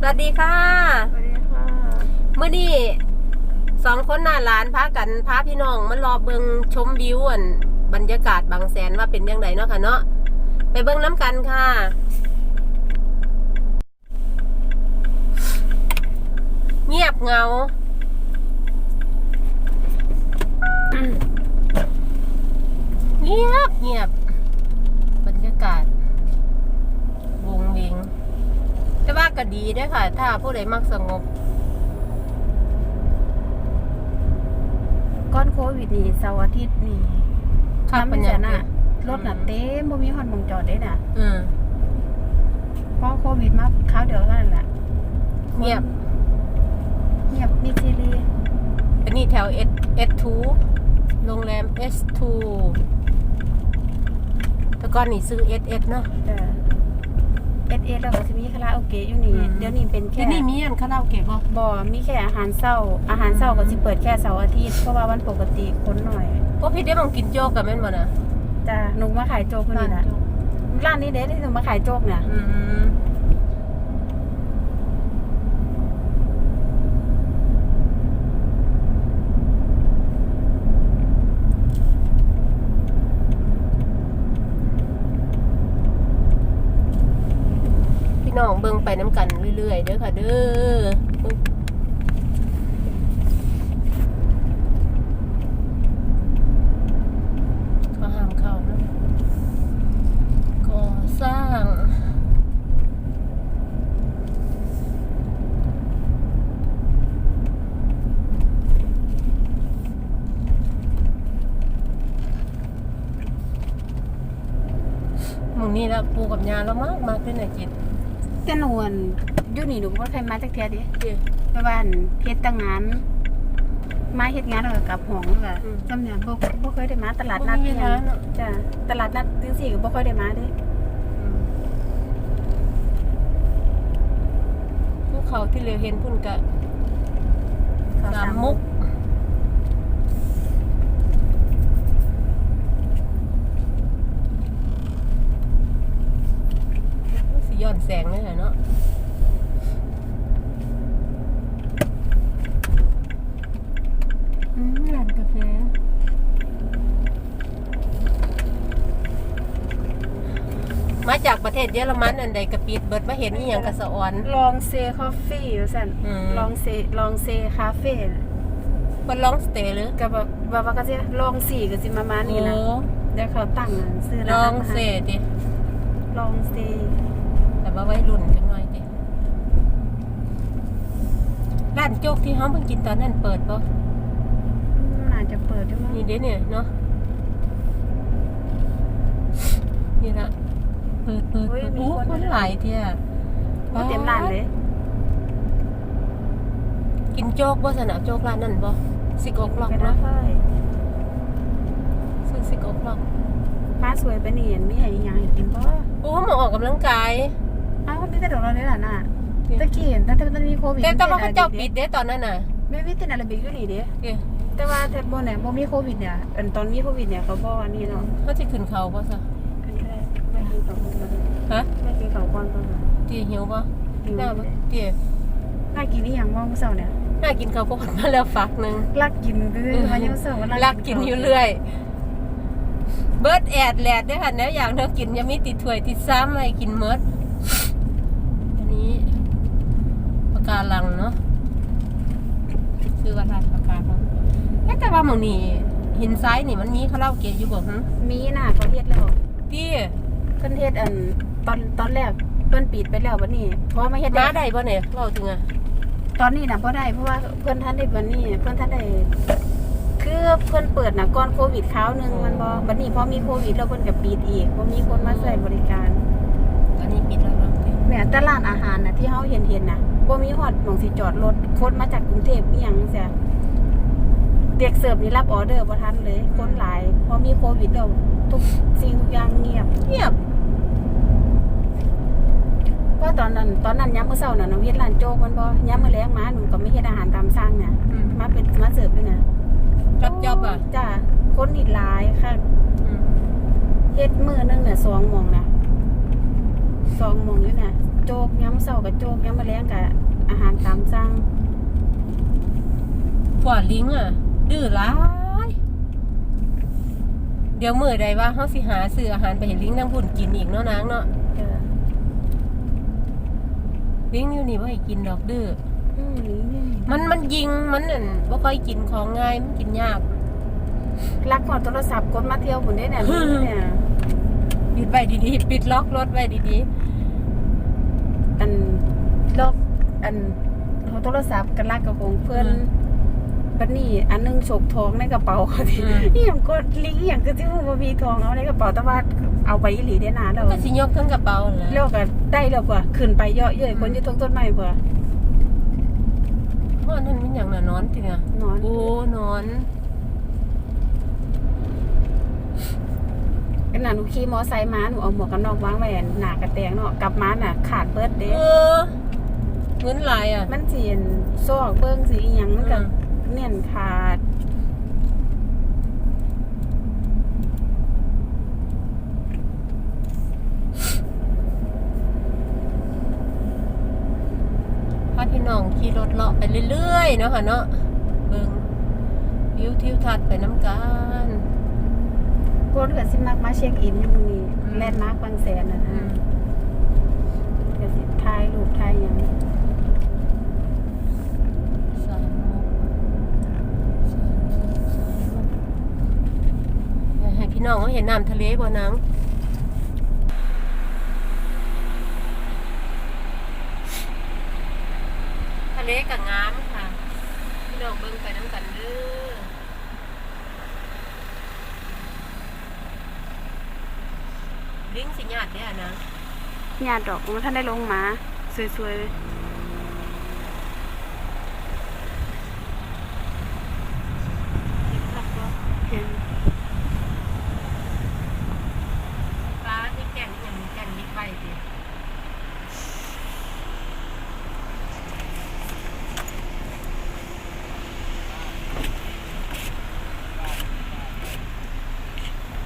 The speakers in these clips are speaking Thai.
สวัสดีค่ะสวัสดีค่ะเมื่อนี้สองคนหน้าร้านพากันพาพี่น้องมารอเบิงชมวิวอันบรรยากาศบางแสนว่าเป็นยังไงเนาะค่ะเนาะไปเบิงน้ำกันค่ะเงียบเหงา เงียบเงียบบรรยากาศ วงเวงแต่ว่า ก็ดีเด้วยค่ะ ถ้าผู้ใดมักสงบ ก้อนโควิดนี่เสาร์อาทิตย์นี่ครับน้ำปัมันญญาจะน่ะเด้อรถน่ะเต็มบ่มีฮอนมองจอดได้น่ะอืม เพราะโควิดมาคราวเดียวเท่านั้นแหละเงียบ เงียบนิจิลีอันนี้แถว S S2 โรงแรม S2 แต่ก่อนนี่ซื้อ SS เนาะ เออ เอสเอแล้วก็สิมีคาราโอเกะอยู่นี่ อืม เดี๋ยวนี้เป็นแค่ที่นี่มีอันคาราโอเกะบ่บ่มีแค่อาหารเช้า อาหารเช้าก็สิเปิดแค่เสาร์อาทิตย์เพราะว่าวันปกติคนหน่อยพวกพี่ได้มองกินโจ๊กกับแม่นบ่นะจ้ะหนูมาขายโจ๊กอยู่นี่น่ะโจ๊กร้านนี้เด้ที่หนูมาขายโจ๊กเนี่ย อืมพี่น้องเบิ่งไปน้ำกันเรื่อยๆ เด้อค่ะเด้อเขาห้ามเข้านะก่อสร้างหมึงนี่ละปูกับยาแล้วมากมากขึ้นไหนจิต แต่หนูอั่นอยู่นี่หนูบ่เคยมาจักเที่ยดิเดี๋ยวไปบ้านเฮ็ดตั้งงาน มาเฮ็ดงานแล้วก็กลับห้องแล้วก็อืม จำเนี่ยบ่บ่เคยได้มาตลาดนัดบ่มีเวลาเนอะ จ้ะตลาดนัดจังซี่ก็บ่ค่อยได้มาเด้ภูเขาที่เหลือเห็นพุ่นกะเขาสามมุก สีย้อนแสงเลยเหรอเนาะอืมร้านกาแฟ มาจากประเทศเยอรมันอันใดกระปิดเบิดมาเห็นอีหยังกระสะออน ลองเซคอฟฟี่ว่าซั่นอืม ลองเซลองเซคาเฟ่เพิ่นลองสเตย์หรือก็แบบว่าว่าก็สิลองสี่ก็สิประมาณนี้นะโอ้เดี๋ยวเขาตั้งอันซื้อลร้าอนงอาหารเซติลองเซแต่ว่าไว้รุ่นจังหน่อยติร้านโจ๊กที่เฮาเพิ่งกินตอนนั้นเปิดบ่น่าจะเปิดด้วยมั้งนี่เด้เนี่ยเนาะนี่ละเปิดเปิดเปิดโอ้คนหลายเที่ยโอ้เต็มร้านเลย กินโจ๊กบ่สนะโจ๊กร้านนั้นบ่สิกอกลอกเป็นเนาะค่อยซื้อสิกอกลอกมาสวยไปนี่เห็นมีให้อีหยังให้กินบ่โอ้มาออกกำลังกายอ้าวมีแต่ดอกเราเนี่ยล่ะน่ะตะกี้เห็นตั้งแต่ตอนนี้โควิดแต่ตอนว่าเขาเจ้าปิดเด้ตอนนั้นน่ะไม่มีแต่อาราบิกอยู่นี่เด้เอ้ยแต่ว่าแต่บ่เนี่ยบ่มีโควิดเนี่ยอันตอนมีโควิดเนี่ยเขาบ่อันนี้เนาะเขาจะขึ้นเขาบ่ซะ ฮะไม่กินข้าวก่อนก่อนเตี้ยหิวบ่หิวน่าบ่เตี้ยน่ากินอีหยังบ่มื้อเช้าเนี่ยน่ากินข้าวโพดมาแล้วฝักหนึงลักกินคือมายังเช้าลักกินอยู่เรื่อย เบิร์ดแอดแลดได้อค่ะแล้วอย่างเธอกินยังมีติดถ้วยติดซ้ำอะไรกินเมิดอันนี้ปากกาลังเนาะชื่อว่าร้านปากกาลังเอ๊ะแต่ว่าหมองนี่หินซ้ายนี่มันมีคาราโอเกะอยู่บ่ฮะมีน่ะเขาเฮ็ดแล้วตี้ เพิ่นเฮ็ดอันตอนตอนแรกเพิ่นปิดไปแล้วบัดนี้เพราะว่ามาเฮ็ดมาได้ได้บ่เนี่ยเล่าถึงอะตอนนี้น่ะบ่ได้เพราะว่าเพิ่นทันได้บัดนี้เพิ่นทันได้คือเพิ่นเปิดน่ะก่อนโควิดคราวหนึงมันบ่บัดนี้พอมีโควิดแล้วเพิ่นก็ปิดอีกบ่มีคนมาใช้บริการตอนนี้ปิดแล้วเนาะแม้แต่ร้านอาหารน่ะที่เฮาเห็นเห็นน่ะบ่มีฮอดหม่องสิจอดรถคนมาจากกรุงเทพอีหยังจังซี่เด็กเสิร์ฟนี่รับออเดอร์บ่ทันเลย คนหลายพอมีโควิดแล้วทุกสิ่งทุกอย่างเงียบ เงียบ เพราะตอนนั้นตอนนั้นยามมื้อเช้าน่ะหนูเฮ็ดร้านโจ๊กมันบ่ยามมื้อแลงมาหนูก็ไม่เฮ็ดอาหารตามสั่งน่ะอืม มาเป็นมาเสิร์ฟด้วยนะจอบจอบอะจ้าคนอีกหลายค่ะอืมเฮ็ดมื้อหนึงน่ะ2หม่องน่ะ2หม่องอยู่น่ะโจกย้ำเสาร์กับโจกย้ำมะแรงกับอาหารตามสั่งพวกลิงอะ ดื้อหลาย เดี๋ยวมื้อใดว่าเฮาสิหาซื้ออาหารไปให้ลิงทั้งพุ่นกินอีกเนาะนางเนาะเออ ลิงอยู่นี่บ่ให้กินดอกดื้ออืมนี่มันมันยิงมันนั่นบ่ค่อยกินของง่ายมันกินยาก รักขอโทรศัพท์กดมาเที่ยวบุญได้เนี่ยนี่เนี่ยปิดไว้ดีๆปิดล็อกรถไว้ดีอันลอกอันโทรศัพท์กันลักกับของเพื่อน บัดนี้อันหนึงฉกทองในกระเป๋าเขาที่นี่ยังกดลิงก์อหย่างคือที่มันบ่มีทองเอาในกระเป๋าแต่ว่าเอาไปอีหลีได้นานแล้วๆก็สิยกทั้งกระเป๋าแหแล้ล้ววก็ได้แล้วกว่าขึ้นไปเยอะเยอะคนที่ทงต้นไม้เพื่อเพราะนั่นมันหยังน่ะนอนจริงอะนอนโอ้นอนขณะหนูขี่มอไซค์มาหนูเอาหมวกกันน็อกวางไว้หน้ากระแตงเนาะกลับมาน่ะ ขาดเบิดเด้เออเงินหลายอะ มันสิเห็นซอกเบิ่งสิอีหยังมันก็ เนียนขาดพาพี่น้องขี่รถเลาะไปเรื่อยๆเนาะค่ะเนาะเบิ่งวิวทิวทัศน์ไปน้ำกันคนก็สิมักมาเช็คอินอยู่มื้อนี้แลนด์มาร์คบางแสนน่ะอืนะมก็สิถ่ายรูปถ่ายหยัง สามโมงสามโมงสามโมงให้ พี่น้องเขาเห็นน้ำทะเลบ่นางทะเลกับงามค่ะ พี่น้องเบิ่งไปน้ำกันเด้อลิงสิญาติเด้อนะญาติดอกมันท่านได้ลงมา สวยๆเลย เห็น ปลาที่แก่นนี่ยังแก่นมีไฟดิ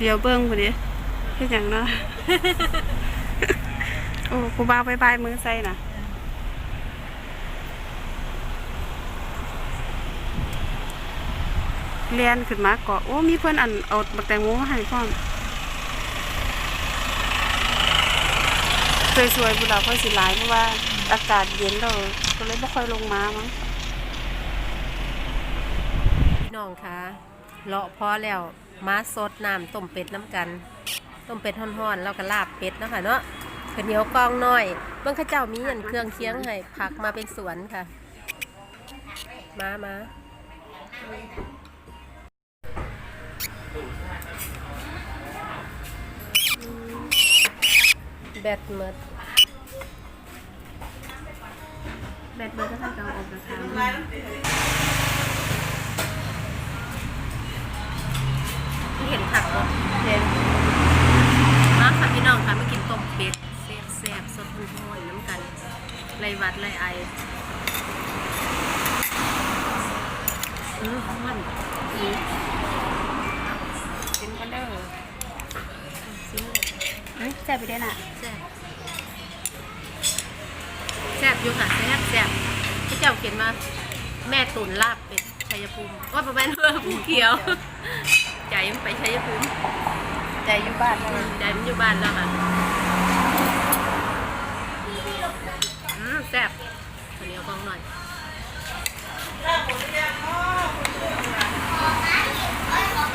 เดียวเบิ่งพุ่นดิคือหยังเนาะโอ้ครูบาบายบายมือใส่น่ะเรียนขึ้นมาเกาะโอ้มีเพื่อนอันเอาบักแตงโมมาให้พร้อมสวยๆบุหลาค่อยสิหลายเพราะว่าอากาศเย็นแล้วก็เลยไม่ค่อยลงมามั้งน้องคะเลาะพอแล้ว มาสดน้ำต้มเป็ดน้ำกัน ต้มเป็ดห่อนๆแล้วก็ลาบเป็ดนะคะเนาะข้าวเหนียวกองน้อยเบิ่งข้าเจ้ามีอันเครื่องเคียงให้ผักมาเป็นสวนค่ะ มามาแบตหมดแบดเบิร์ดก็ท่านกำลังออกนะคะ ซ่บไปได้น่ะแซ่บแซ่บอยู่ค่ะแซ่บแซ่บพี่เจ้าเขียนมา แม่ตุนลาบเป็ดชัยภูมิว่าประมาณเพื่อผู้เขียวใจมันไปชัยภูมิใจอยู่บ้านเลยใจมันอยู่บ้านแล้วค่ะอืมแซ่บข้าวเหนียวกองหน่อย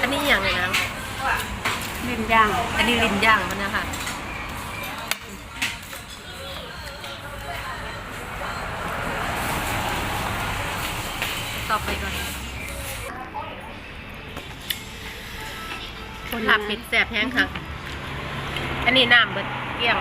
อันนี้อย่างไรนะลิ้นย่าง อันนี้ลิ้นย่างมันนะคะ ต่อไปก่อนลาบเป็ดแสบแห้งค่ะ อันนี้น้ำเบิดเกลี้ยง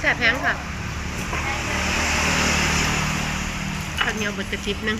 แสบแห้งค่ะข้าวเหนียวบดกระติบหนึง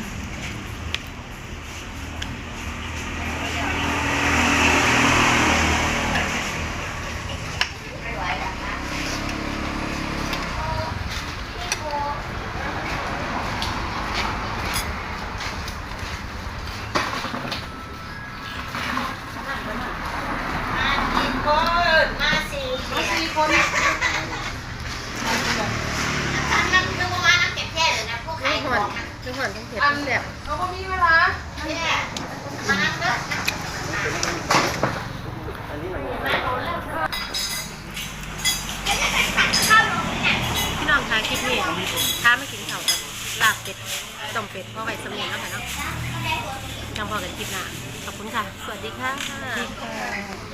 จังพอกันคลิปหน้าขอบคุณค่ะ สวัสดีค่ะ